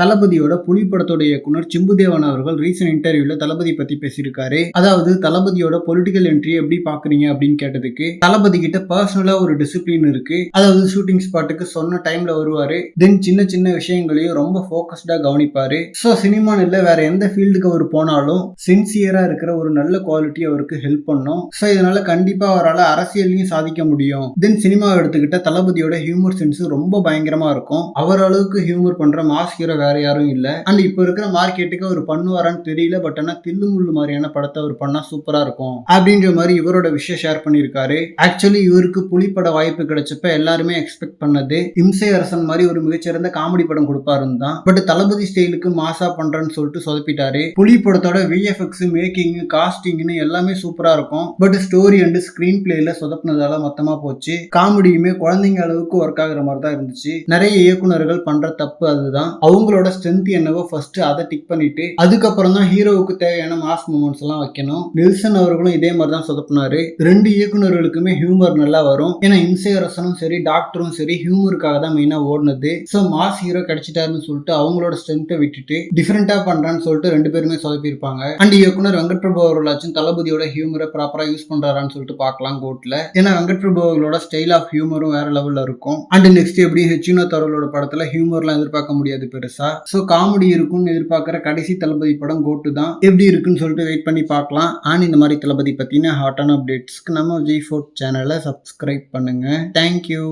தளபதியோட புலி படத்தோட இயக்குனர் சிம்புதேவன் அவர்கள் ரீசெண்ட் இன்டர்வியூல தளபதி பத்தி பேசியிருக்காரு. அதாவது தளபதியோட பொலிட்டிக்கல் என்ட்ரி எப்படி பாக்குறீங்க அப்படின்னு கேட்டதுக்கு தளபதி கிட்ட பர்சனலா ஒரு டிசிப்ளின் இருக்கு. அதாவது ஷூட்டிங் ஸ்பாட்டுக்கு சொன்ன டைம்ல வருவாரு. தென் சின்ன சின்ன விஷயங்களையும் ரொம்ப போக்கஸ்டா கவனிப்பாரு. ஸோ சினிமான்னு இல்லை வேற எந்த ஃபீல்டுக்கு அவர் போனாலும் சின்சியரா இருக்கிற ஒரு நல்ல குவாலிட்டி அவருக்கு ஹெல்ப் பண்ணும். ஸோ இதனால கண்டிப்பா அவரால் அரசியல்லையும் சாதிக்க முடியும். தென் சினிமாவை எடுத்துக்கிட்ட தளபதியோட ஹியூமர் சென்ஸ் ரொம்ப பயங்கரமா இருக்கும். அவர் அளவுக்கு ஹியூமர் பண்ற மாஸ் ஹீரோ வேற யாரும் இல்ல. அண்ட் இப்போ இருக்கிற மார்க்கெட்டுக்கு அவர் பண்ணுவாரான்னு தெரியல பட் ஆனா தில்லு முள்ளு மாதிரியான படத்தை அவர் பண்ணா சூப்பரா இருக்கும். அப்படின்ற மாதிரி இவரோட விஷயம் ஷேர் பண்ணியிருக்காரு. ஆக்சுவலி இவருக்கு புலிப்பட வாய்ப்பு கிடைச்சப்ப எல்லாருமே எக்ஸ்பெக்ட் பண்ணது இம்சை அரசன் மாதிரி ஒரு மிகச்சிறந்த காமெடி படம் கொடுப்பாருன்னு தான். பட் தளபதி ஸ்டைலுக்கு மாசா பண்றேன்னு சொல்லிட்டு சொதப்பிட்டாரு. புலி படத்தோட விஎஃப்எக்ஸ் மேக்கிங் காஸ்டிங்னு எல்லாமே சூப்பரா இருக்கும். பட் ஸ்டோரி அண்ட் ஸ்கிரீன் பிளேல சொதப்பினதால மொத்தமா போச்சு. காமெடியுமே குழந்தைங்க அளவுக்கு ஒர்க் ஆகுற மாதிரி தான் இருந்துச்சு. நிறைய இயக்குனர்கள் பண்ற தப்பு அதுதான். அவங்க அவங்களோட ஸ்ட்ரென்த் என்னவோ ஃபர்ஸ்ட் அதை டிக் பண்ணிட்டு அதுக்கப்புறம் தான் ஹீரோவுக்கு தேவையான மாஸ் மூமெண்ட்ஸ் எல்லாம் வைக்கணும். நெல்சன் அவர்களும் இதே மாதிரி தான் சொதப்பினாரு. ரெண்டு இயக்குனர்களுக்குமே ஹியூமர் நல்லா வரும். ஏன்னா இம்சையரசனும் சரி டாக்டரும் சரி ஹியூமருக்காக தான் மெயினா ஓடுனது. ஸோ மாஸ் ஹீரோ கிடைச்சிட்டாருன்னு சொல்லிட்டு அவங்களோட ஸ்ட்ரென்த்தை விட்டுட்டு டிஃப்ரெண்டா பண்றான்னு சொல்லிட்டு ரெண்டு பேருமே சொதப்பியிருப்பாங்க. அண்ட் இயக்குனர் வெங்கட் பிரபு அவர்களாச்சும் தளபதியோட ஹியூமரை ப்ராப்பரா யூஸ் பண்றாரான்னு சொல்லிட்டு பார்க்கலாம் கோட்ல ஏன்னா வெங்கட் பிரபு அவர்களோட ஸ்டைல் ஆஃப் ஹியூமரும் வேற லெவல்ல இருக்கும். அண்ட் நெக்ஸ்ட் எப்படி ஹெச்யூனோ தரவலோட படத்துல ஹியூமர்லாம் எதிர்பார்க்க முடியாது பெருசா. ஸோ காமெடி இருக்கும்னு எதிர்பார்க்குற கடைசி தளபதி படம் கோட்டு தான். எப்படி இருக்குன்னு சொல்லிட்டு வெயிட் பண்ணி பார்க்கலாம். ஆன் இந்த மாதிரி தளபதி பற்றின ஹாட்டான அப்டேட்ஸ்க்கு நம்ம விஜய் ஃபோர்ட் சேனலை சப்ஸ்கிரைப் பண்ணுங்கள் தேங்க்யூ